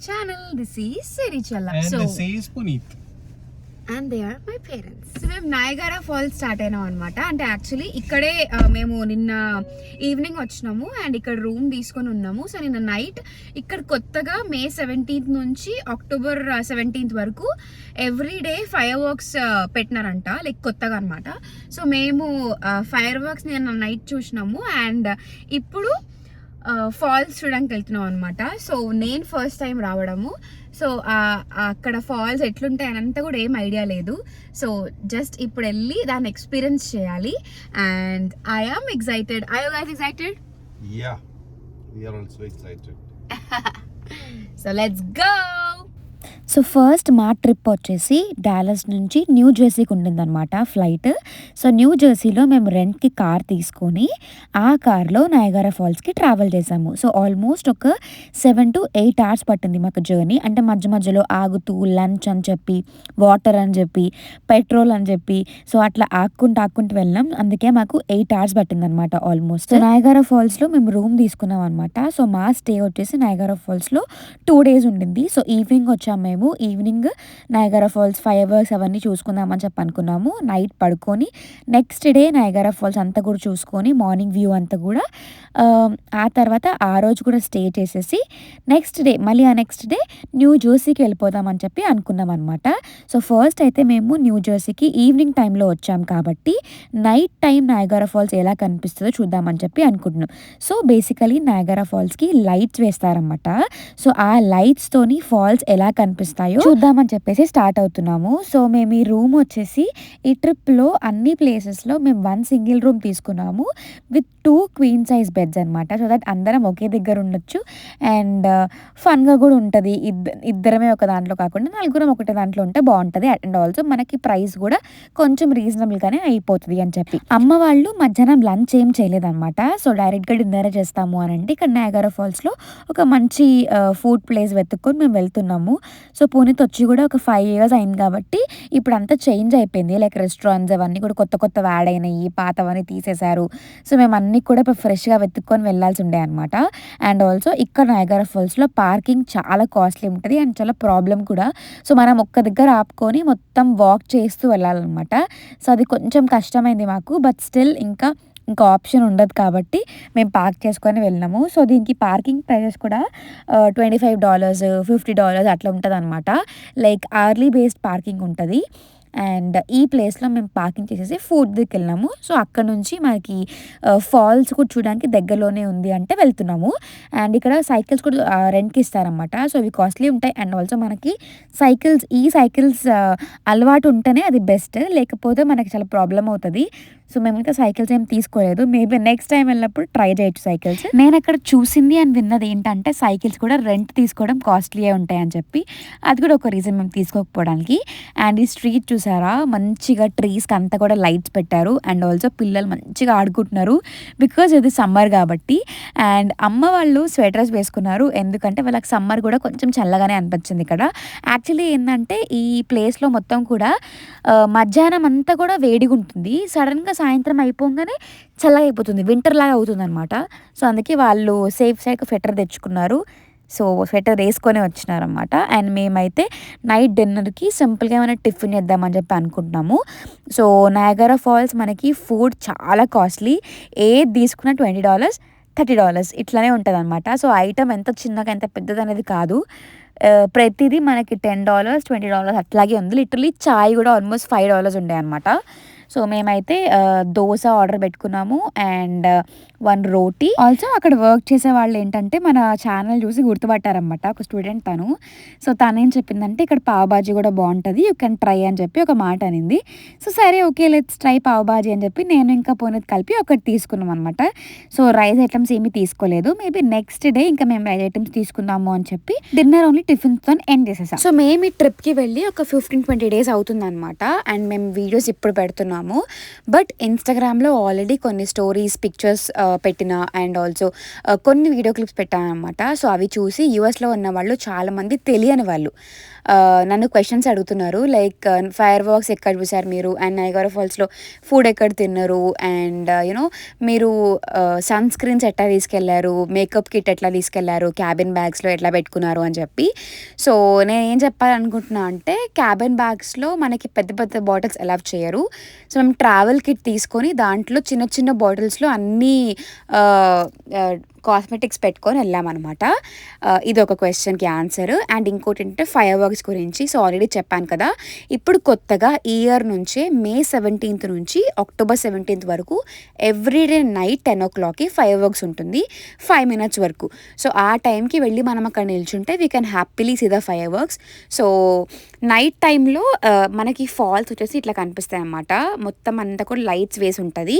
channel. This is Serichalla. And So, this is Puneet. and they are my parents. So మేము Niagara falls start అయినాం అనమాట అంటే actually ఇక్కడే మేము నిన్న ఈవినింగ్ వచ్చినాము అండ్ ఇక్కడ రూమ్ తీసుకొని ఉన్నాము సో నిన్న నైట్ ఇక్కడ కొత్తగా మే సెవెంటీన్త్ నుంచి అక్టోబర్ సెవెంటీన్త్ వరకు ఎవ్రీ డే ఫైర్ వర్క్స్ పెట్టినారంట లైక్ కొత్తగా అనమాట సో మేము ఫైర్ వర్క్స్ నిన్న నైట్ చూసినాము అండ్ ఇప్పుడు ఫాల్స్ చూడడానికి వెళ్తున్నాం అనమాట సో నేను ఫస్ట్ టైం రావడము. సో అక్కడ ఫాల్స్ ఎట్లుంటాయి అని అంతా కూడా ఏం ఐడియా లేదు. సో జస్ట్ ఇప్పుడు వెళ్ళి దాన్ని ఎక్స్పీరియన్స్ చేయాలి. And I am excited I guys excited. So let's go so first మా ట్రిప్ వచ్చేసి డాలస్ నుంచి న్యూ జెర్సీకి ఉండిందనమాట ఫ్లైట్. సో న్యూ జెర్సీలో మేము రెంట్కి కార్ తీసుకొని ఆ కార్లో నయగారా ఫాల్స్కి ట్రావెల్ చేసాము. సో ఆల్మోస్ట్ ఒక సెవెన్ టు ఎయిట్ అవర్స్ పట్టింది మాకు జర్నీ. అంటే మధ్య మధ్యలో ఆగుతూ లంచ్ అని చెప్పి వాటర్ అని చెప్పి పెట్రోల్ అని చెప్పి సో అట్లా ఆక్కుంటూ ఆక్కుంటూ వెళ్ళాం అందుకే మాకు ఎయిట్ అవర్స్ పట్టిందనమాట ఆల్మోస్ట్. నయగారా ఫాల్స్లో మేము రూమ్ తీసుకున్నాం అనమాట సో మా స్టే వచ్చేసి నయగారా ఫాల్స్లో టూ డేస్ ఉండింది. సో ఈవినింగ్ వచ్చాము మేము evening Niagara falls five hours అవన్నీ చూసుకుందామని చెప్పి అనుకున్నాము. నైట్ పడుకొని నెక్స్ట్ డే నయగారా ఫాల్స్ అంతా కూడా చూసుకొని మార్నింగ్ వ్యూ అంతా కూడా ఆ, తర్వాత ఆ రోజు కూడా స్టే చేసేసి నెక్స్ట్ డే మళ్ళీ ఆ నెక్స్ట్ డే న్యూ జెర్సీకి వెళ్ళిపోదామని చెప్పి అనుకున్నాం అనమాట సో ఫస్ట్ అయితే మేము న్యూ జెర్సీకి ఈవినింగ్ టైంలో వచ్చాం కాబట్టి నైట్ టైం నయగారా ఫాల్స్ ఎలా కనిపిస్తుందో చూద్దామని చెప్పి అనుకుంటున్నాం. సో బేసికలీ నయగారా ఫాల్స్కి లైట్స్ వేస్తారనమాట సో ఆ లైట్స్తోని ఫాల్స్ ఎలా కనిపిస్తుంది కనిపిస్తాయో చూద్దామని చెప్పేసి స్టార్ట్ అవుతున్నాము. సో మేము ఈ రూమ్ వచ్చేసి ఈ ట్రిప్లో అన్ని ప్లేసెస్లో మేము వన్ సింగిల్ రూమ్ తీసుకున్నాము. With two queen size beds అనమాట సో దట్ అందరం ఒకే దగ్గర ఉండొచ్చు. అండ్ uh, ఫన్గా కూడా ఉంటుంది. ఇద్ద ఇద్దరమే ఒక దాంట్లో కాకుండా నలుగురం ఒకటే దాంట్లో ఉంటే బాగుంటుంది. అండ్ ఆల్సో మనకి ప్రైస్ కూడా కొంచెం రీజనబుల్గానే అయిపోతుంది అని చెప్పి. అమ్మ వాళ్ళు మధ్యాహ్నం లంచ్ ఏం చేయలేదన్నమాట. సో డైరెక్ట్గా డిన్నర్ చేస్తాము అని అంటే ఇక్కడ నాగరా ఫాల్స్లో ఒక మంచి uh, ఫుడ్ ప్లేస్ వెతుక్కొని మేము వెళ్తున్నాము. సో పూణేతో వచ్చి కూడా ఒక ఫైవ్ ఇయర్స్ అయింది కాబట్టి ఇప్పుడు అంతా చేంజ్ అయిపోయింది. లైక్ రెస్టారెంట్స్ అవన్నీ కూడా కొత్త కొత్త యాడ్ అయినాయి పాతవన్నీ తీసేశారు. సో మేము అన్నీ కూడా ఇప్పుడు ఫ్రెష్గా వెతుక్కొని వెళ్ళాల్సి ఉండే అనమాట అండ్ ఆల్సో ఇక్కడ నయగర ఫాల్స్లో పార్కింగ్ చాలా కాస్ట్లీ ఉంటుంది అండ్ చాలా ప్రాబ్లం కూడా. సో మనం ఒక్క దగ్గర ఆపుకొని మొత్తం వాక్ చేస్తూ వెళ్ళాలన్నమాట. సో అది కొంచెం కష్టమైంది మాకు బట్ స్టిల్ ఇంకా ఇంకా ఆప్షన్ ఉండదు కాబట్టి మేము పార్క్ చేసుకొని వెళ్ళినాము. సో దీనికి పార్కింగ్ ప్రైజెస్ కూడా twenty five dollars fifty dollars అట్లా ఉంటుంది అనమాట లైక్ అర్లీ బేస్డ్ పార్కింగ్ ఉంటుంది. అండ్ ఈ ప్లేస్లో మేము పార్కింగ్ చేసేసి ఫుడ్ దగ్గరికి వెళ్ళినాము. సో అక్కడ నుంచి మనకి ఫాల్స్ కూడా చూడడానికి దగ్గరలోనే ఉంది అంటే వెళ్తున్నాము. అండ్ ఇక్కడ సైకిల్స్ కూడా రెంట్కి ఇస్తారనమాట సో ఇవి కాస్ట్లీ ఉంటాయి. అండ్ ఆల్సో మనకి సైకిల్స్ ఈ సైకిల్స్ అలవాటు ఉంటేనే అది బెస్ట్ లేకపోతే మనకి చాలా ప్రాబ్లం అవుతుంది. సో మేము ఇంకా సైకిల్స్ ఏం తీసుకోలేదు. మేబీ నెక్స్ట్ టైం వెళ్ళినప్పుడు ట్రై చేయొచ్చు సైకిల్స్. నేను అక్కడ చూసింది అని విన్నది ఏంటంటే సైకిల్స్ కూడా రెంట్ తీసుకోవడం కాస్ట్లీయే ఉంటాయి అని చెప్పి. అది కూడా ఒక రీజన్ మేము తీసుకోకపోవడానికి. అండ్ ఈ స్ట్రీట్ చూసారా? మంచిగా ట్రీస్కి అంతా కూడా లైట్స్ పెట్టారు. అండ్ ఆల్సో పిల్లలు మంచిగా ఆడుకుంటున్నారు. బికాజ్ ఇది సమ్మర్ కాబట్టి. అండ్ అమ్మ వాళ్ళు స్వెటర్స్ వేసుకున్నారు. ఎందుకంటే వాళ్ళకి సమ్మర్ కూడా కొంచెం చల్లగానే అనిపించింది ఇక్కడ. యాక్చువల్లీ ఏంటంటే ఈ ప్లేస్లో మొత్తం కూడా మధ్యాహ్నం అంతా కూడా వేడిగా ఉంటుంది. సడన్గా సాయంత్రం అయిపోగానే చల్లగా అయిపోతుంది వింటర్ లాగా అవుతుంది అనమాట సో అందుకే వాళ్ళు సేఫ్ సైడ్ స్వెటర్ తెచ్చుకున్నారు. సో స్వెటర్ వేసుకొని వచ్చినారనమాట అండ్ మేమైతే నైట్ డిన్నర్కి సింపుల్గా ఏమైనా టిఫిన్ చేద్దామని చెప్పి అనుకుంటున్నాము. సో నయాగరా ఫాల్స్ మనకి ఫుడ్ చాలా కాస్ట్లీ ఏది తీసుకున్నా ట్వంటీ డాలర్స్ థర్టీ డాలర్స్ ఇట్లానే ఉంటుంది అనమాట సో ఐటమ్ ఎంత చిన్నగా ఎంత పెద్దది అనేది కాదు. ప్రతిదీ మనకి టెన్ డాలర్స్ ట్వంటీ డాలర్స్ అట్లాగే ఉంది. లిటరలీ చాయ్ కూడా ఆల్మోస్ట్ ఫైవ్ డాలర్స్ ఉండే అనమాట సో మేమైతే దోశ ఆర్డర్ పెట్టుకున్నాము. And one roti. ఆల్సో అక్కడ వర్క్ చేసే వాళ్ళు ఏంటంటే మన ఛానల్ చూసి గుర్తుపట్టారనమాట ఒక స్టూడెంట్ తను. సో తను ఏం చెప్పిందంటే ఇక్కడ పావుబాజీ కూడా బాగుంటుంది యూ కెన్ ట్రై అని చెప్పి ఒక మాట అనింది. సో సరే ఓకే లెట్స్ ట్రై పావుబాజీ అని చెప్పి నేను ఇంకా పోనీది కలిపి ఒకటి తీసుకున్నాం అనమాట సో రైస్ ఐటమ్స్ ఏమీ తీసుకోలేదు. మేబీ నెక్స్ట్ డే ఇంకా మేము రైస్ ఐటమ్స్ తీసుకుందాము అని చెప్పి డిన్నర్ ఓన్లీ టిఫిన్స్తో ఎండ్ చేసేసాం. సో మేము ఈ ట్రిప్కి వెళ్ళి ఒక ఫిఫ్టీన్ ట్వంటీ డేస్ అవుతుంది అనమాట అండ్ మేము వీడియోస్ ఇప్పుడు పెడుతున్నాము. బట్ ఇన్స్టాగ్రామ్లో ఆల్రెడీ కొన్ని స్టోరీస్ పిక్చర్స్ పెట్టిన అండ్ ఆల్సో కొన్ని వీడియో క్లిప్స్ పెట్టాను అనమాట సో అవి చూసి యూఎస్లో ఉన్న వాళ్ళు చాలామంది తెలియని వాళ్ళు. నన్ను క్వశ్చన్స్ అడుగుతున్నారు. లైక్ ఫైర్ వర్క్స్ ఎక్కడ చూసారు మీరు? అండ్ నైగారా ఫాల్స్లో ఫుడ్ ఎక్కడ తిన్నారు? అండ్ యూనో uh, మీరు uh, సన్ స్క్రీన్స్ ఎట్లా తీసుకెళ్ళారు? మేకప్ కిట్ ఎట్లా తీసుకెళ్ళారు? క్యాబిన్ బ్యాగ్స్లో ఎట్లా పెట్టుకున్నారు? అని చెప్పి. సో నేను ఏం చెప్పాలనుకుంటున్నా అంటే క్యాబిన్ బ్యాగ్స్లో మనకి పెద్ద పెద్ద బాటిల్స్ అలౌ చేయరు. సో మేము ట్రావెల్ కిట్ తీసుకొని దాంట్లో చిన్న చిన్న బాటిల్స్లో అన్నీ uh, కాస్మెటిక్స్ పెట్టుకొని వెళ్ళామన్నమాట. ఇది ఒక క్వశ్చన్కి ఆన్సర్ అండ్ ఇంకోటి ఏంటంటే ఫైర్ వర్క్స్ గురించి సో ఆల్రెడీ చెప్పాను కదా. ఇప్పుడు కొత్తగా ఇయర్ నుంచే మే సెవెంటీన్త్ నుంచి అక్టోబర్ సెవెంటీన్త్ వరకు ఎవ్రీడే నైట్ టెన్ ఓ క్లాక్కి ఫైర్ వర్క్స్ ఉంటుంది. ఫైవ్ మినిట్స్ వరకు. సో ఆ టైంకి వెళ్ళి మనం అక్కడ నిల్చుంటే we can happily see the fireworks so night టైంలో మనకి ఫాల్స్ వచ్చేసి ఇట్లా కనిపిస్తాయి అన్నమాట. మొత్తం అంతా కూడా లైట్స్ వేసి ఉంటుంది.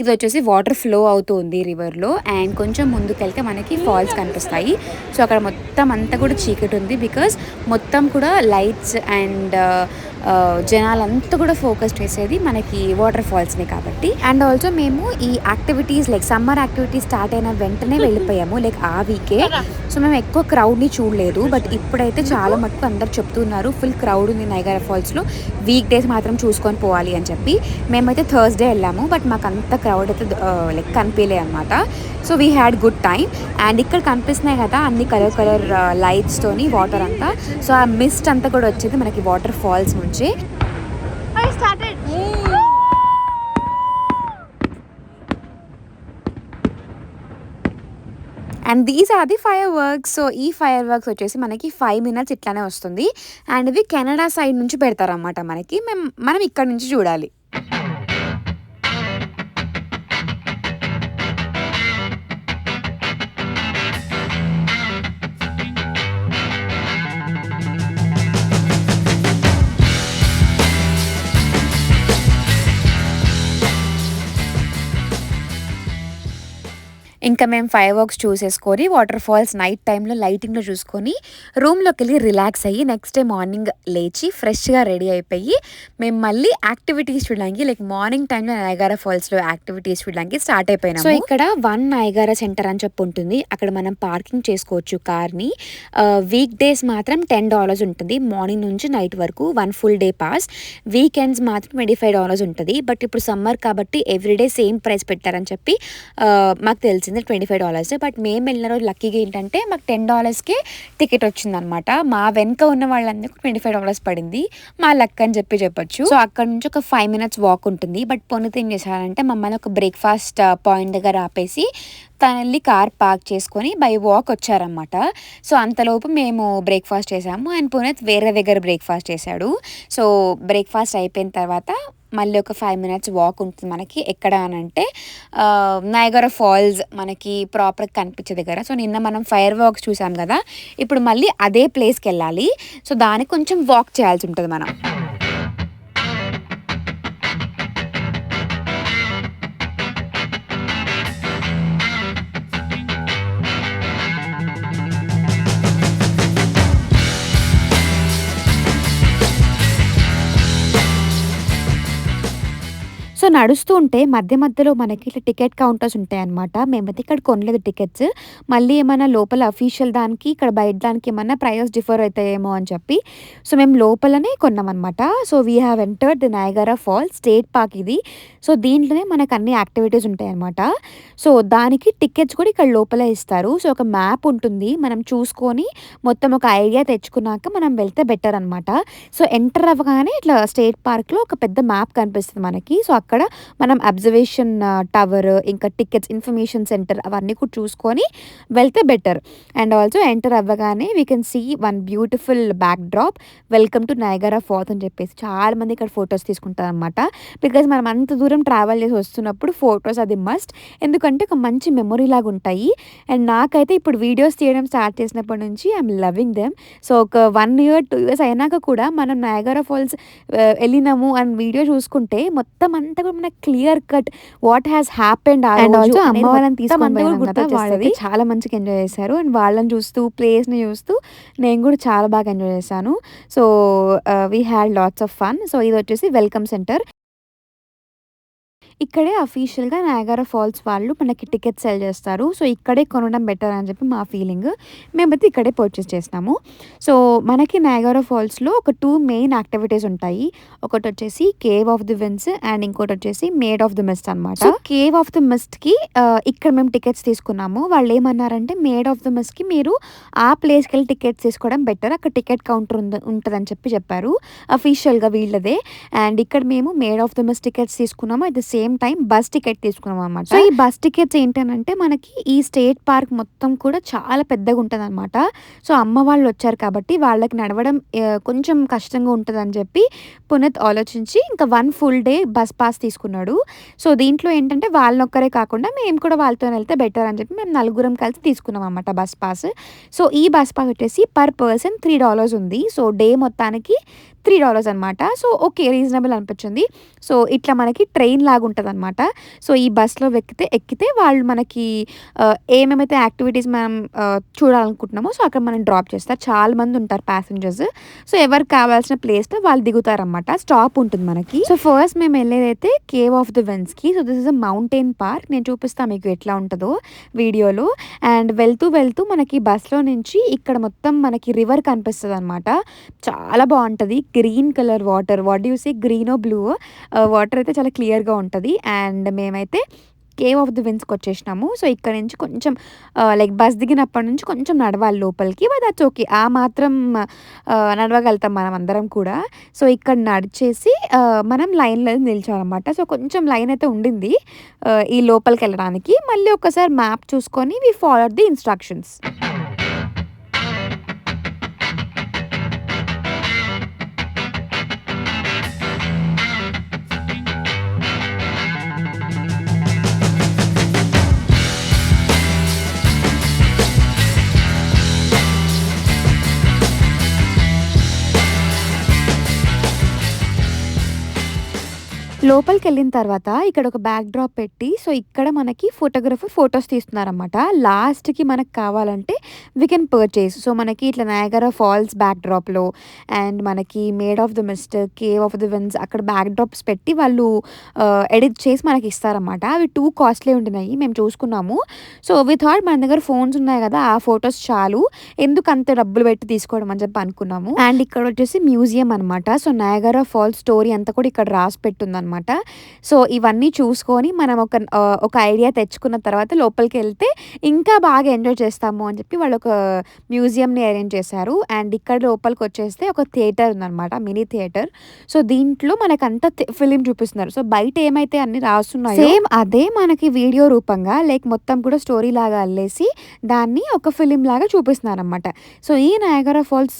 ఇది వచ్చేసి వాటర్ ఫ్లో అవుతుంది రివర్లో అండ్ కొంచెం ముందుకెళ్తే మనకి ఫాల్స్ కనిపిస్తాయి. సో అక్కడ మొత్తం అంతా కూడా చీకటి ఉంది బికాస్ మొత్తం కూడా లైట్స్ అండ్ uh, uh, జనాలంతా కూడా ఫోకస్ చేసేది మనకి వాటర్ ఫాల్స్ని కాబట్టి. అండ్ ఆల్సో మేము ఈ activities like summer activities start అయిన వెంటనే వెళ్ళిపోయాము లైక్ ఆ వీకే సో మేము ఎక్కువ క్రౌడ్ని చూడలేదు బట్ ఇప్పుడైతే చాలా మటుకు అందరు చెప్తున్నారు ఫుల్ క్రౌడ్ ఉంది నైగారా ఫాల్స్లో వీక్ డేస్ మాత్రం చూసుకొని పోవాలి అని చెప్పి. మేమైతే థర్స్డే వెళ్ళాము బట్ మాకు అంత క్రౌడ్ అయితే లైక్ కనిపించలేదు అనమాట so we had good time and ఇక్కడ కనిపిస్తున్నాయి కదా అన్ని కలర్ కలర్ లైట్స్తోని వాటర్ అంతా. సో ఆ మిస్ట్ అంతా కూడా వచ్చేది మనకి వాటర్ ఫాల్స్ నుంచి. And these are the fireworks so ఈ ఫైర్ వర్క్స్ వచ్చేసి మనకి ఫైవ్ మినిట్స్ ఇట్లానే వస్తుంది. అండ్ ఇవి కెనడా సైడ్ నుంచి పెడతారన్నమాట మనకి. మేము మనం ఇక్కడ నుంచి చూడాలి. ఇంకా మేము ఫైర్ వర్క్స్ చూసేసుకొని వాటర్ ఫాల్స్ నైట్ టైంలో లైటింగ్లో చూసుకొని రూమ్లోకి వెళ్ళి రిలాక్స్ అయ్యి నెక్స్ట్ డే మార్నింగ్ లేచి ఫ్రెష్గా రెడీ అయిపోయి మేము మళ్ళీ యాక్టివిటీస్ చూడడానికి లైక్ మార్నింగ్ టైంలో నయగారా ఫాల్స్లో యాక్టివిటీస్ చూడడానికి స్టార్ట్ అయిపోయినా సో ఇక్కడ వన్ నయగారా సెంటర్ అని చెప్పి ఉంటుంది. అక్కడ మనం పార్కింగ్ చేసుకోవచ్చు కార్ని వీక్ డేస్ మాత్రం టెన్ డాలర్స్ ఉంటుంది. మార్నింగ్ నుంచి నైట్ వరకు one full day pass weekends మాత్రం ట్వంటీ ఫైవ్ డాలర్స్ ఉంటుంది. బట్ ఇప్పుడు సమ్మర్ కాబట్టి ఎవ్రీడే సేమ్ ప్రైస్ పెట్టారని చెప్పి మాకు తెలిసింది. ట్వంటీ ఫైవ్ డాలర్స్ బట్ మేము వెళ్ళిన రోజు లక్కీగా ఏంటంటే మాకు టెన్ డాలర్స్కి టికెట్ వచ్చిందనమాట మా వెనుక ఉన్న వాళ్ళందరికీ ట్వంటీ ఫైవ్ డాలర్స్ పడింది. మా లక్ అని చెప్పి చెప్పొచ్చు. సో అక్కడ నుంచి ఒక ఫైవ్ మినిట్స్ వాక్ ఉంటుంది. బట్ పొన్నిత ఏం చేశారంటే మమ్మల్ని ఒక బ్రేక్ఫాస్ట్ పాయింట్ దగ్గర ఆపేసి తను కార్ పార్క్ చేసుకొని బై వాక్ వచ్చారనమాట సో అంతలోపు మేము బ్రేక్ఫాస్ట్ చేసాము. అండ్ పునీత్ వేరే దగ్గర బ్రేక్ఫాస్ట్ చేశాడు. సో బ్రేక్ఫాస్ట్ అయిపోయిన తర్వాత మళ్ళీ ఒక ఫైవ్ మినిట్స్ వాక్ ఉంటుంది మనకి. ఎక్కడ అని అంటే నయగర ఫాల్స్ మనకి ప్రాపర్గా కనిపించే దగ్గర సో నిన్న మనం ఫైర్ వాక్స్ చూసాం కదా. ఇప్పుడు మళ్ళీ అదే ప్లేస్కి వెళ్ళాలి. సో దానికి కొంచెం వాక్ చేయాల్సి ఉంటుంది మనం. సో నడుస్తూ ఉంటే మధ్య మధ్యలో మనకి ఇట్లా టికెట్ కౌంటర్స్ ఉంటాయన్నమాట. మేమైతే ఇక్కడ కొనలేదు టికెట్స్. మళ్ళీ ఏమైనా లోపల అఫీషియల్ దానికి ఇక్కడ బయట దానికి ఏమైనా ప్రైస్ డిఫర్ అవుతాయేమో అని చెప్పి సో మేము లోపలనే కొన్నామన్నమాట. So we have entered the Niagara fall state park ఇది. సో దీంట్లోనే మనకు అన్ని యాక్టివిటీస్ ఉంటాయి అనమాట సో దానికి టికెట్స్ కూడా ఇక్కడ లోపలే ఇస్తారు. సో ఒక మ్యాప్ ఉంటుంది. మనం చూసుకొని మొత్తం ఒక ఐడియా తెచ్చుకున్నాక మనం వెళ్తే బెటర్ అనమాట సో ఎంటర్ అవ్వగానే ఇట్లా స్టేట్ పార్క్లో ఒక పెద్ద మ్యాప్ కనిపిస్తుంది మనకి. సో అక్కడ మనం అబ్జర్వేషన్ టవర్ ఇంకా టికెట్స్ ఇన్ఫర్మేషన్ సెంటర్ అవన్నీ కూడా చూసుకొని వెళ్తే బెటర్. అండ్ ఆల్సో ఎంటర్ అవ్వగానే we can see one beautiful backdrop welcome to Niagara falls అని చెప్పేసి చాలా మంది ఇక్కడ ఫొటోస్ తీసుకుంటారు అనమాట బికాజ్ మనం అంత దూరం ట్రావెల్ చేసి వస్తున్నప్పుడు ఫొటోస్ అది మస్ట్ ఎందుకంటే ఒక మంచి మెమొరీ లాగా ఉంటాయి. అండ్ నాకైతే ఇప్పుడు వీడియోస్ తీయడం స్టార్ట్ చేసినప్పటి నుంచి ఐఎమ్ లవింగ్ దెమ్ సో ఒక వన్ ఇయర్ టూ ఇయర్స్ అయినాక కూడా మనం నయగరా ఫాల్స్ వెళ్ళినాము అండ్ వీడియో చూసుకుంటే మొత్తం అంతా మనకు clear cut what has happened and also అమ్మ వాళ్ళని తీసుకొని వాళ్ళైతే చాలా మంచిగా ఎంజాయ్ చేశారు. అండ్ వాళ్ళని చూస్తూ ప్లేస్ని చూస్తూ నేను కూడా చాలా బాగా ఎంజాయ్ చేశాను. So we had lots of fun so ఇది వచ్చేసి వెల్కమ్ సెంటర్ ఇక్కడే అఫీషియల్గా నయాగరా ఫాల్స్ వాళ్ళు మనకి టికెట్ సెల్ చేస్తారు. సో ఇక్కడే కొనడం బెటర్ అని చెప్పి మా ఫీలింగ్ మేమైతే ఇక్కడే పర్చేస్ చేసినాము. సో మనకి నయాగరా ఫాల్స్లో ఒక టూ మెయిన్ యాక్టివిటీస్ ఉంటాయి. ఒకటి వచ్చేసి cave of the winds and ఇంకోటి వచ్చేసి మేడ్ ఆఫ్ ది మిస్ట్ అనమాట సో కేవ్ ఆఫ్ ది మిస్ట్కి ఇక్కడ మేము టికెట్స్ తీసుకున్నాము. వాళ్ళు ఏమన్నారంటే మేడ్ ఆఫ్ ది మిస్ట్కి మీరు ఆ ప్లేస్కి వెళ్ళి టికెట్స్ తీసుకోవడం బెటర్ అక్కడ టికెట్ కౌంటర్ ఉంది ఉంటుందని చెప్పి చెప్పారు. అఫీషియల్గా వీళ్ళదే. అండ్ ఇక్కడ మేము maid of the mist tickets తీసుకున్నాము. At the same time bus ticket తీసుకున్నాం అనమాట సో ఈ బస్ టికెట్స్ ఏంటంటే మనకి ఈ స్టేట్ పార్క్ మొత్తం కూడా చాలా పెద్దగా ఉంటుంది అనమాట సో అమ్మ వాళ్ళు వచ్చారు కాబట్టి వాళ్ళకి నడవడం కొంచెం కష్టంగా ఉంటుందని చెప్పి పునీత్ ఆలోచించి ఇంకా one full day bus pass తీసుకున్నాడు. సో దీంట్లో ఏంటంటే వాళ్ళనొక్కరే కాకుండా మేము కూడా వాళ్ళతో వెళ్తే బెటర్ అని చెప్పి మేము నలుగురం కలిసి తీసుకున్నాం అనమాట బస్ పాస్. సో ఈ బస్ పాస్ వచ్చేసి పర్ పర్సన్ త్రీ డాలర్స్ ఉంది. సో డే మొత్తానికి త్రీ డాలర్స్ అనమాట సో ఓకే రీజనబుల్ అనిపించింది. సో ఇట్లా మనకి ట్రైన్ లాగా ఉంటుంది అనమాట సో ఈ బస్లో ఎక్కితే ఎక్కితే వాళ్ళు మనకి ఏమేమైతే యాక్టివిటీస్ మనం చూడాలనుకుంటున్నామో సో అక్కడ మనం డ్రాప్ చేస్తారు. చాలా మంది ఉంటారు ప్యాసింజర్స్. సో ఎవరికి కావాల్సిన ప్లేస్లో వాళ్ళు దిగుతారనమాట స్టాప్ ఉంటుంది మనకి. సో ఫస్ట్ మేము వెళ్ళేదైతే cave of the వెన్స్కి. So this is a mountain park. నేను చూపిస్తాను మీకు ఎట్లా ఉంటుందో వీడియోలో. అండ్ వెళ్తూ వెళ్తూ మనకి బస్లో నుంచి ఇక్కడ మొత్తం మనకి రివర్ కనిపిస్తుంది అనమాట చాలా బాగుంటుంది. Green colour water what you see green blue water అయితే చాలా క్లియర్గా ఉంటుంది. అండ్ మేమైతే కేవ్ ఆఫ్ ది విన్స్కి వచ్చేసినాము. సో ఇక్కడ నుంచి కొంచెం uh, లైక్ బస్ దిగినప్పటి నుంచి కొంచెం నడవాలి లోపలికి బట్ దట్స్ ఓకే ఆ మాత్రం uh, నడవగలుగుతాం మనం అందరం కూడా. సో ఇక్కడ నడిచేసి uh, మనం లైన్లో నిలిచామన్నమాట. సో కొంచెం లైన్ అయితే ఉండింది ఈ లోపలికి వెళ్ళడానికి. మళ్ళీ ఒకసారి మ్యాప్ చూసుకొని వి ఫాలో ది ఇన్స్ట్రక్షన్స్ లోపలికి వెళ్ళిన తర్వాత ఇక్కడ ఒక బ్యాక్ డ్రాప్ పెట్టి సో ఇక్కడ మనకి ఫోటోగ్రఫర్ ఫొటోస్ తీస్తున్నారన్నమాట. లాస్ట్కి మనకు కావాలంటే వీ కెన్ పర్చేస్ సో మనకి ఇట్లా నయాగరా ఫాల్స్ బ్యాక్ డ్రాప్లో అండ్ మనకి maid of the mist cave of the winds అక్కడ బ్యాక్ డ్రాప్స్ పెట్టి వాళ్ళు uh, ఎడిట్ చేసి మనకి ఇస్తారనమాట అవి టూ కాస్ట్లీ ఉంటున్నాయి మేము చూసుకున్నాము. సో వి థాట్ మన దగ్గర ఫోన్స్ ఉన్నాయి కదా ఆ ఫొటోస్ చాలు. ఎందుకు అంత డబ్బులు పెట్టి తీసుకోవడం అని చెప్పి అనుకున్నాము. అండ్ ఇక్కడ వచ్చేసి మ్యూజియం అనమాట సో నయాగరా ఫాల్స్ స్టోరీ అంతా కూడా ఇక్కడ రాసి పెట్టుంది అనమాట సో ఇవన్నీ చూసుకొని మనం ఒక ఒక ఐడియా తెచ్చుకున్న తర్వాత లోపలికి వెళ్తే ఇంకా బాగా ఎంజాయ్ చేస్తాము అని చెప్పి వాళ్ళు ఒక మ్యూజియంని అరేంజ్ చేశారు. అండ్ ఇక్కడ లోపలికి వచ్చేస్తే ఒక థియేటర్ ఉందన్నమాట మినీ థియేటర్. సో దీంట్లో మనకంతా ఫిలిం చూపిస్తున్నారు. సో బయట ఏమైతే అన్ని రాస్తున్నాయి సేమ్ అదే మనకి వీడియో రూపంగా లైక్ మొత్తం కూడా స్టోరీ లాగా అల్లేసి దాన్ని ఒక ఫిలిం లాగా చూపిస్తున్నారు అనమాట సో ఈ నయాగరా ఫాల్స్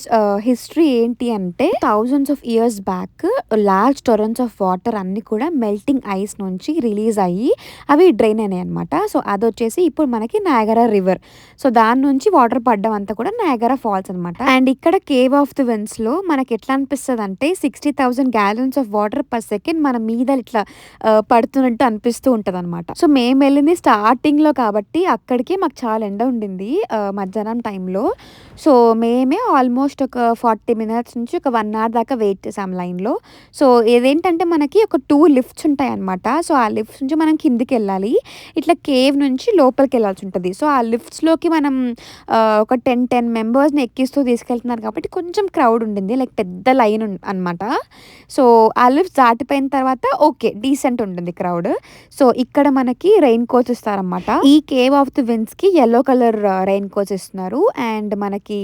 హిస్టరీ ఏంటి అంటే thousands of years back large torrents of water అన్ని కూడా మెల్టింగ్ ఐస్ నుంచి రిలీజ్ అయ్యి అవి డ్రైన్ అయినాయి అనమాట సో అది వచ్చేసి ఇప్పుడు మనకి నాయగరా రివర్ సో దాని నుంచి వాటర్ పడ్డం అంతా కూడా నాయగరా ఫాల్స్ అనమాట అండ్ ఇక్కడ కేవ్ ఆఫ్ ది విన్స్లో మనకి ఎట్లా అనిపిస్తుంది అంటే sixty thousand gallons of water per second మన మీద ఇట్లా పడుతున్నట్టు అనిపిస్తూ ఉంటుంది అనమాట సో మేము వెళ్ళింది స్టార్టింగ్లో కాబట్టి అక్కడికి మాకు చాలా ఎండ ఉండింది మధ్యాహ్నం టైంలో సో మేమే ఆల్మోస్ట్ ఒక ఫార్టీ మినిట్స్ నుంచి ఒక వన్ అవర్ దాకా వెయిట్ చేసాం లైన్లో సో ఇదేంటంటే మనకి ఒక టూ టూ లిఫ్ట్స్ ఉంటాయి అన్నమాట. సో ఆ లిఫ్ట్స్ నుంచి మనం కిందికి వెళ్ళాలి. ఇట్లా కేవ్ నుంచి లోపలికి వెళ్ళాల్సి ఉంటుంది. సో ఆ లిఫ్ట్స్లోకి మనం ఒక టెన్ టెన్ మెంబర్స్ని ఎక్కిస్తూ తీసుకెళ్తున్నారు కాబట్టి కొంచెం క్రౌడ్ ఉండింది లైక్ పెద్ద లైన్ అనమాట సో ఆ లిఫ్ట్స్ దాటిపోయిన తర్వాత ఓకే డీసెంట్ ఉంటుంది క్రౌడ్. సో ఇక్కడ మనకి రెయిన్ కోచ్ ఇస్తారనమాట ఈ కేవ్ ఆఫ్ ది విన్స్కి ఎల్లో కలర్ రెయిన్ కోచ్ ఇస్తున్నారు. అండ్ మనకి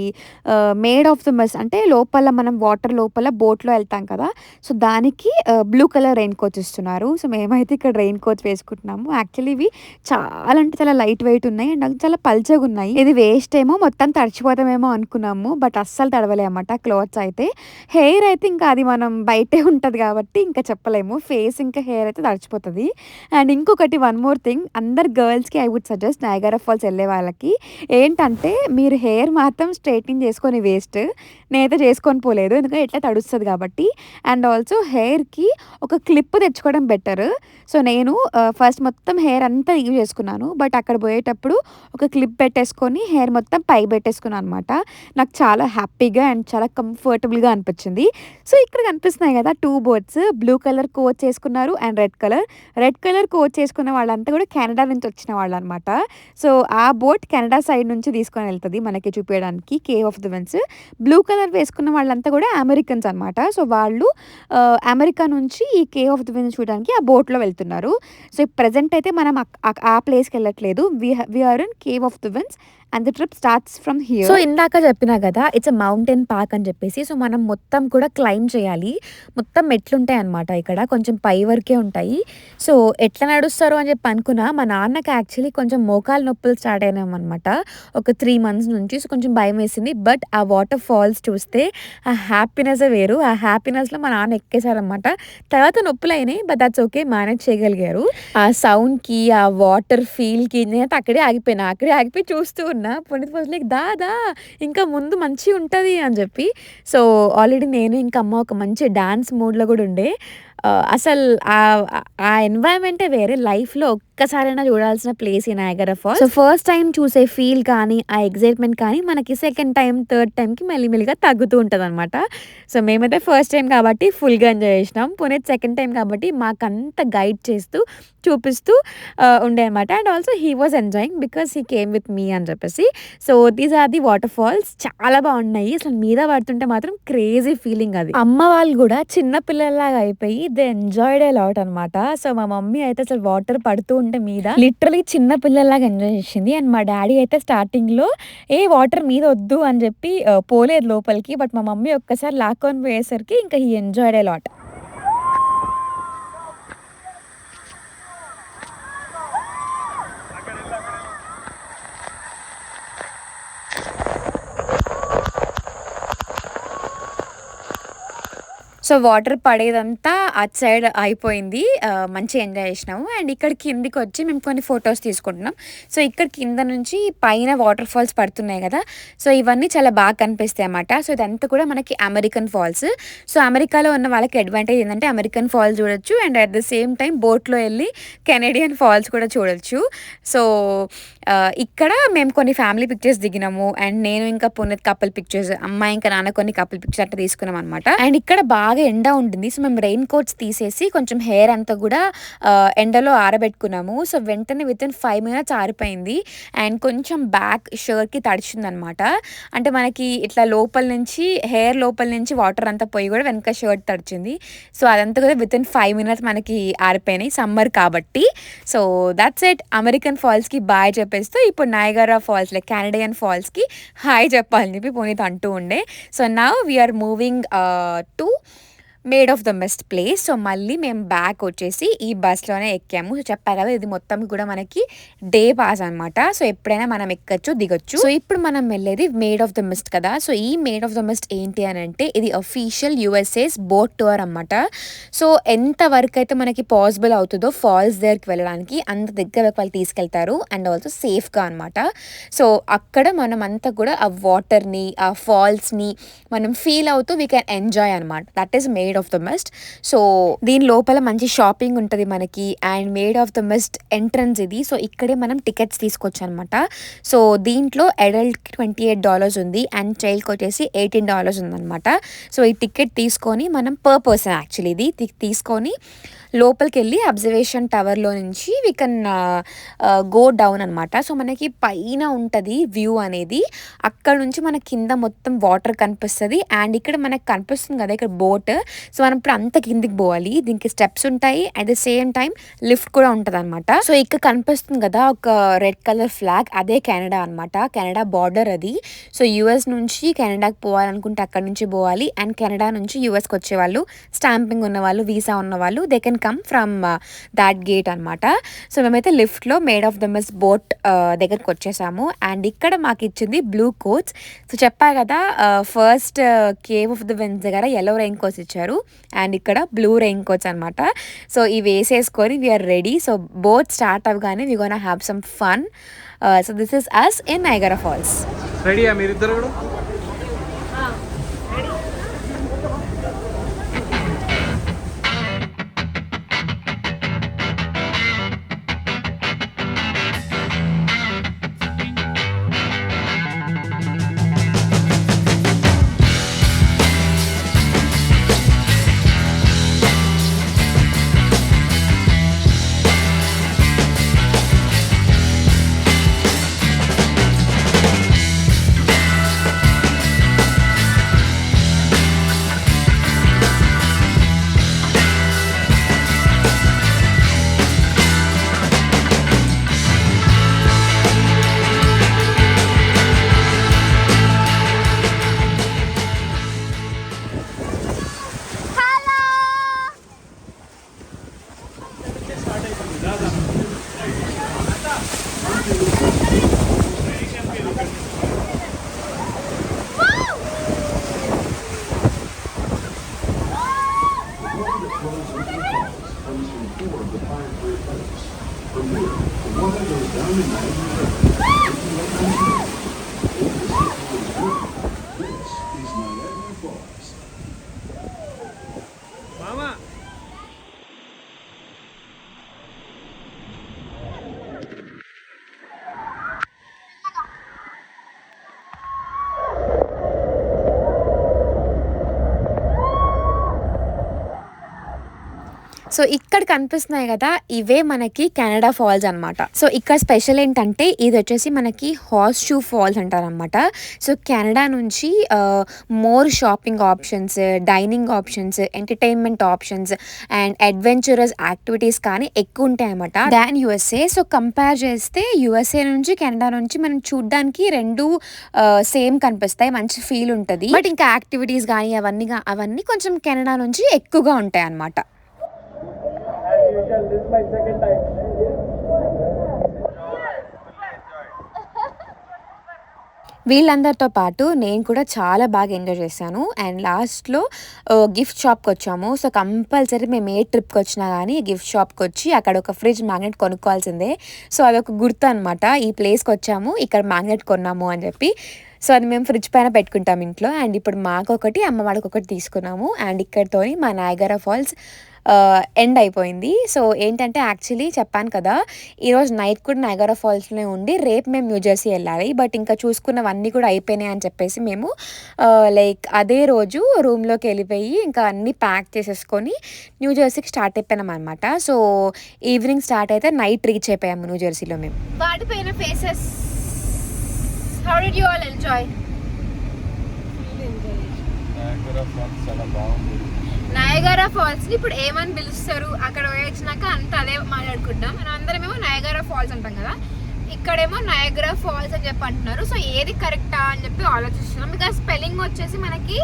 మేడ్ ఆఫ్ ది మిస్ అంటే లోపల మనం వాటర్ లోపల బోట్లో వెళ్తాం కదా. సో దానికి బ్లూ కలర్ రెయిన్ కోచ్ ఇస్తున్నారు. సో మేమైతే ఇక్కడ రెయిన్ కోచ్ వేసుకుంటున్నాము. యాక్చువల్లీ ఇవి చాలా అంటే చాలా లైట్ వెయిట్ ఉన్నాయి. అండ్ చాలా పల్చగా ఉన్నాయి. ఇది వేస్ట్ ఏమో మొత్తం తడిచిపోతామేమో అనుకున్నాము. బట్ అస్సలు తడవలే అన్నమాట క్లోత్స్ అయితే. హెయిర్ అయితే ఇంకా అది మనం బయటే ఉంటుంది కాబట్టి ఇంకా చెప్పలేము. ఫేస్ ఇంకా హెయిర్ అయితే తడిచిపోతుంది. అండ్ ఇంకొకటి వన్ మోర్ థింగ్. అందరు గర్ల్స్కి I would suggest Niagara falls వెళ్ళే వాళ్ళకి ఏంటంటే మీరు హెయిర్ మాత్రం స్ట్రైట్నింగ్ చేసుకొని వేస్ట్. నేనైతే చేసుకొని పోలేదు. ఎందుకంటే ఎట్లా తడుస్తుంది కాబట్టి. అండ్ ఆల్సో హెయిర్కి ఒక క్లిప్ క్లిప్ తెచ్చుకోవడం బెటర్ సో నేను ఫస్ట్ మొత్తం హెయిర్ అంతా యూజ్ చేసుకున్నాను. బట్ అక్కడ పోయేటప్పుడు ఒక క్లిప్ పెట్టేసుకొని హెయిర్ మొత్తం పై పెట్టేసుకున్నాను అనమాట నాకు చాలా హ్యాపీగా అండ్ చాలా కంఫర్టబుల్గా అనిపించింది. సో ఇక్కడ కనిపిస్తున్నాయి కదా two boats blue colour coach చేసుకున్నారు and red colour red colour coach చేసుకున్న వాళ్ళంతా కూడా కెనడా నుంచి వచ్చిన వాళ్ళు అనమాట సో ఆ బోట్ కెనడా సైడ్ నుంచి తీసుకొని వెళ్తుంది మనకి చూపించడానికి cave of the winds blue colour వేసుకున్న వాళ్ళంతా కూడా అమెరికన్స్ అనమాట సో వాళ్ళు అమెరికా నుంచి ఈ కేవ్ ఆఫ్ ద విన్స్ చూడడానికి ఆ బోట్లో వెళ్తున్నారు. సో ప్రజెంట్ అయితే మనం ఆ ప్లేస్కి వెళ్ళట్లేదు. We we're in cave of the winds and the trip starts from here so ఇందాక చెప్పినా కదా ఇట్స్ అ మౌంటైన్ పార్క్ అని చెప్పేసి సో మనం మొత్తం కూడా క్లైమ్ చేయాలి. మొత్తం మెట్లుంటాయి అనమాట ఇక్కడ? కొంచెం పై వరకే ఉంటాయి. సో ఎట్లా నడుస్తారు అని చెప్పి అనుకున్నా మా నాన్నకి యాక్చువల్లీ కొంచెం మోకాలు నొప్పులు స్టార్ట్ అయినామన్నమాట ఒక త్రీ మంత్స్ నుంచి సో కొంచెం భయం వేసింది. బట్ ఆ వాటర్ ఫాల్స్ చూస్తే ఆ హ్యాపీనెస్ వేరు. ఆ హ్యాపీనెస్లో మా నాన్న ఎక్కేశారనమాట తర్వాత నొప్పులు అయినాయి బట్ దట్స్ ఓకే మేనేజ్ చేయగలిగారు. ఆ సౌండ్కి ఆ వాటర్ ఫీల్కి నేనైతే అక్కడే ఆగిపోయినా అక్కడే ఆగిపోయి చూస్తూ ఉన్నా. పునీత్ వాజ్ లైక్ దా దా ఇంకా ముందు మంచి ఉంటుంది అని చెప్పి. సో ఆల్రెడీ నేను ఇంకా అమ్మ ఒక మంచి డ్యాన్స్ మూడ్లో కూడా ఉండే. అసలు ఆ ఎన్వైరన్మెంటే వేరే. లైఫ్లో ఒక్కసారైనా చూడాల్సిన ప్లేస్ ఈ Niagara falls so first time చూసే ఫీల్ కానీ ఆ ఎగ్జైట్మెంట్ కానీ మనకి సెకండ్ టైం థర్డ్ టైంకి మెల్లిమెల్లిగా తగ్గుతూ ఉంటుంది అనమాట సో మేమైతే ఫస్ట్ టైం కాబట్టి ఫుల్గా ఎంజాయ్ చేసినాం. పునీత్ సెకండ్ టైం కాబట్టి మాకంత గైడ్ చేస్తూ చూపిస్తూ ఉండే అనమాట and also he was enjoying because he came with me అని చెప్పేసి. So these are the water falls చాలా బాగున్నాయి. అసలు మీద పడుతుంటే మాత్రం క్రేజీ ఫీలింగ్ అది. అమ్మ వాళ్ళు కూడా చిన్న పిల్లల్లాగా అయిపోయి దే ఎంజాయ్డ్ ఏ లాట్ అనమాట సో మా మమ్మీ అయితే అసలు వాటర్ పడుతూ ఉంటే మీద లిటరలీ చిన్న పిల్లల్లాగా ఎంజాయ్ చేసింది. అండ్ మా డాడీ అయితే స్టార్టింగ్లో ఏ వాటర్ మీద వద్దు అని చెప్పి uh, పోలేదు లోపలికి. బట్ మా మమ్మీ ఒక్కసారి లాక్కొని పోయేసరికి ఇంకా he enjoyed a lot so water పడేదంతా అటు సైడ్ అయిపోయింది. మంచి మంచిగా ఎంజాయ్ చేసినాము. అండ్ ఇక్కడ కిందికి వచ్చి మేము కొన్ని ఫొటోస్ తీసుకుంటున్నాం. సో ఇక్కడ కింద నుంచి పైన వాటర్ ఫాల్స్ పడుతున్నాయి కదా. సో ఇవన్నీ చాలా బాగా కనిపిస్తాయి అన్నమాట. సో ఇదంతా కూడా మనకి అమెరికన్ ఫాల్స్. సో అమెరికాలో ఉన్న వాళ్ళకి అడ్వాంటేజ్ ఏంటంటే అమెరికన్ ఫాల్స్ చూడొచ్చు. And at the same time బోట్లో వెళ్ళి కెనేడియన్ ఫాల్స్ కూడా చూడొచ్చు. సో ఇక్కడ మేము కొన్ని ఫ్యామిలీ పిక్చర్స్ దిగినాము. అండ్ నేను ఇంకా పునీత్ కపుల్ పిక్చర్స్ అమ్మాయి ఇంకా నాన్న కొన్ని కపుల్ పిక్చర్స్ అట్లా తీసుకున్నాం అనమాట అండ్ ఇక్కడ బాగా ఎండ ఉంటుంది. సో మేము రెయిన్ కోట్స్ తీసేసి కొంచెం హెయిర్ అంతా కూడా ఎండలో ఆరబెట్టుకున్నాము. సో వెంటనే విత్ ఇన్ ఫైవ్ మినిట్స్ ఆరిపోయింది. అండ్ కొంచెం బ్యాక్ షర్ట్కి తడిచింది అనమాట అంటే మనకి ఇట్లా లోపల నుంచి హెయిర్ లోపల నుంచి వాటర్ అంతా పోయి కూడా వెనక షర్ట్ తడిచింది. సో అదంతా కూడా విత్ ఇన్ ఫైవ్ మినిట్స్ మనకి ఆరిపోయినాయి సమ్మర్ కాబట్టి. సో దట్స్ ఎట్ అమెరికన్ ఫాల్స్కి బాయ్ చెప్పేస్తూ ఇప్పుడు నాయగరా ఫాల్స్ లైక్ కెనడియన్ ఫాల్స్కి హాయ్ చెప్పాలని చెప్పి పునీత్ అంటూ ఉండే. సో నా we're moving to maid of the best place so మళ్ళీ మేము బ్యాక్ వచ్చేసి ఈ బస్లోనే ఎక్కాము. సో చెప్పా కదా ఇది మొత్తం కూడా మనకి డే పాస్ అనమాట సో ఎప్పుడైనా మనం ఎక్కచ్చు దిగొచ్చు. సో ఇప్పుడు మనం వెళ్ళేది మేడ్ ఆఫ్ ద మిస్ట్ కదా. సో ఈ మేడ్ ఆఫ్ ద మిస్ట్ ఏంటి అని అంటే ఇది అఫీషియల్ యుఎస్ఏస్ బోట్ టూర్ అనమాట సో ఎంత వరకు అయితే మనకి పాసిబుల్ అవుతుందో ఫాల్స్ దగ్గరికి వెళ్ళడానికి అంత దగ్గర వాళ్ళు తీసుకెళ్తారు. అండ్ ఆల్సో సేఫ్గా అనమాట సో అక్కడ మనం అంతా కూడా ఆ వాటర్ని ఆ ఫాల్స్ని మనం ఫీల్ అవుతూ వీ కెన్ ఎంజాయ్ అనమాట that is maid of the mist so దీని లోపల మంచి షాపింగ్ ఉంటుంది మనకి and maid of the mist entrance ఇది. సో ఇక్కడే మనం టికెట్స్ తీసుకోవచ్చు అనమాట సో దీంట్లో అడల్ట్కి ట్వంటీ ఎయిట్ డాలర్స్ ఉంది అండ్ చైల్డ్కి వచ్చేసి ఎయిటీన్ డాలర్స్ ఉందన్నమాట సో ఈ టికెట్ తీసుకొని మనం పర్ పర్సన్ యాక్చువల్లీ ఇది. తీసుకొని లోపలికి వెళ్ళి అబ్జర్వేషన్ టవర్లో నుంచి వి కెన్ గో డౌన్ అనమాట సో మనకి పైన ఉంటుంది వ్యూ అనేది. అక్కడ నుంచి మన కింద మొత్తం వాటర్ కనిపిస్తుంది. అండ్ ఇక్కడ మనకు కనిపిస్తుంది కదా ఇక్కడ బోట్ సో మనం ఇప్పుడు అంత కిందికి పోవాలి. దీనికి స్టెప్స్ ఉంటాయి. At the same time lift కూడా ఉంటుంది అనమాట సో ఇక్కడ కనిపిస్తుంది కదా ఒక రెడ్ కలర్ ఫ్లాగ్ అదే కెనడా అనమాట కెనడా బార్డర్ అది. సో యుఎస్ నుంచి కెనడాకి పోవాలనుకుంటే అక్కడ నుంచి పోవాలి. అండ్ కెనడా నుంచి యుఎస్కి వచ్చేవాళ్ళు. స్టాంపింగ్ ఉన్నవాళ్ళు వీసా ఉన్నవాళ్ళు they can come from that gate అనమాట సో మేమైతే లిఫ్ట్లో maid of the mist boat దగ్గరికి వచ్చేసాము. అండ్ ఇక్కడ మాకు ఇచ్చింది బ్లూ కోట్స్ సో చెప్పా కదా first cave of the winds దగ్గర ఎల్లో రెయిన్ కోట్స్ ఇచ్చారు. అండ్ ఇక్కడ బ్లూ రెయిన్ కోట్స్ అనమాట సో ఇవి వేసేసుకొని we're ready so boat start అవ్వగానే we gonna have some fun so this is us in Niagara falls రెడీయా మీరిద్దరు కూడా? సో ఇక్కడ కనిపిస్తున్నాయి కదా ఇవే మనకి కెనడా ఫాల్స్ అన్నమాట. సో ఇక్కడ స్పెషల్ ఏంటంటే ఇది వచ్చేసి మనకి హార్స్ షూ ఫాల్స్ అంటారనమాట సో కెనడా నుంచి more shopping options dining options entertainment options and adventurous activities కానీ ఎక్కువ ఉంటాయి అనమాట దాన్ యుఎస్ఏ సో కంపేర్ చేస్తే యుఎస్ఏ నుంచి కెనడా నుంచి మనం చూడడానికి రెండు సేమ్ కనిపిస్తాయి. మంచి ఫీల్ ఉంటుంది. బట్ ఇంకా యాక్టివిటీస్ కానీ అవన్నీ అవన్నీ కొంచెం కెనడా నుంచి ఎక్కువగా ఉంటాయి వీళ్ళందరితో పాటు నేను కూడా చాలా బాగా ఎంజాయ్ చేశాను. అండ్ లాస్ట్లో గిఫ్ట్ షాప్కి వచ్చాము. సో కంపల్సరీ మేము ఏ ట్రిప్కి వచ్చినా కానీ గిఫ్ట్ షాప్కి వచ్చి అక్కడ ఒక ఫ్రిడ్జ్ మ్యాగ్నెట్ కొనుక్కోవాల్సిందే. సో అదొక గుర్తు అనమాట ఈ ప్లేస్కి వచ్చాము ఇక్కడ మ్యాగ్నెట్ కొన్నాము అని చెప్పి. సో అది మేము ఫ్రిడ్జ్ పైన పెట్టుకుంటాం ఇంట్లో. అండ్ ఇప్పుడు మాకొకటి అమ్మ వాళ్ళకి ఒకటి తీసుకున్నాము. అండ్ ఇక్కడితోని మా నాయగరా ఫాల్స్ ఎండ్ అయిపోయింది. సో ఏంటంటే యాక్చువల్లీ చెప్పాను కదా ఈరోజు నైట్ కూడా నైగరా ఫాల్స్లో ఉండి రేపు మేము న్యూ జెర్సీ వెళ్ళాలి. బట్ ఇంకా చూసుకున్నవన్నీ కూడా అయిపోయినాయి అని చెప్పేసి మేము లైక్ అదే రోజు రూమ్లోకి వెళ్ళిపోయి ఇంకా అన్నీ ప్యాక్ చేసేసుకొని న్యూ జెర్సీకి స్టార్ట్ అయిపోయినాం అనమాట సో ఈవినింగ్ స్టార్ట్ అయితే నైట్ రీచ్ అయిపోయాము న్యూ జెర్సీలో మేము. వాడిపోయిన faces how did you all enjoy చాలా బాగుంది. నయగారా ఫాల్స్ని ఇప్పుడు ఏమని పిలుస్తారు? అక్కడ పోయి వచ్చినాక అంత అదే మాట్లాడుకుంటాం. మనం అందరమేమో నయగారా ఫాల్స్ అంటాం కదా? ఇక్కడేమో నయగరా ఫాల్స్ అని చెప్పి అంటున్నారు. సో ఏది కరెక్టా అని చెప్పి ఆలోచిస్తున్నాం. బికాస్ స్పెల్లింగ్ వచ్చేసి మనకి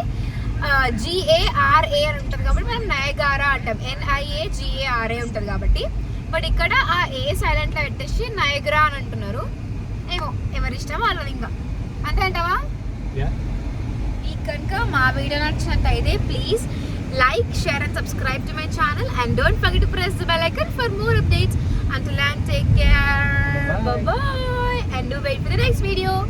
జిఏఆర్ఏ అని ఉంటుంది కాబట్టి మనం నయగారా అంటాం. ఎన్ఐఏ జిఏఆర్ఏ ఉంటుంది కాబట్టి. బట్ ఇక్కడ ఆ ఏ సైలెంట్లో పెట్టేసి నయగ్రా అని అంటున్నారు. ఏమో ఎవరి ఇష్టం వాళ్ళది ఇంకా అంతే అంటావా? మీకు కనుక మా వీడియో నచ్చినట్టయితే please like, share and subscribe to my channel and don't forget to press the bell icon for more updates. Until then, take care. Bye-bye. And do wait for the next video.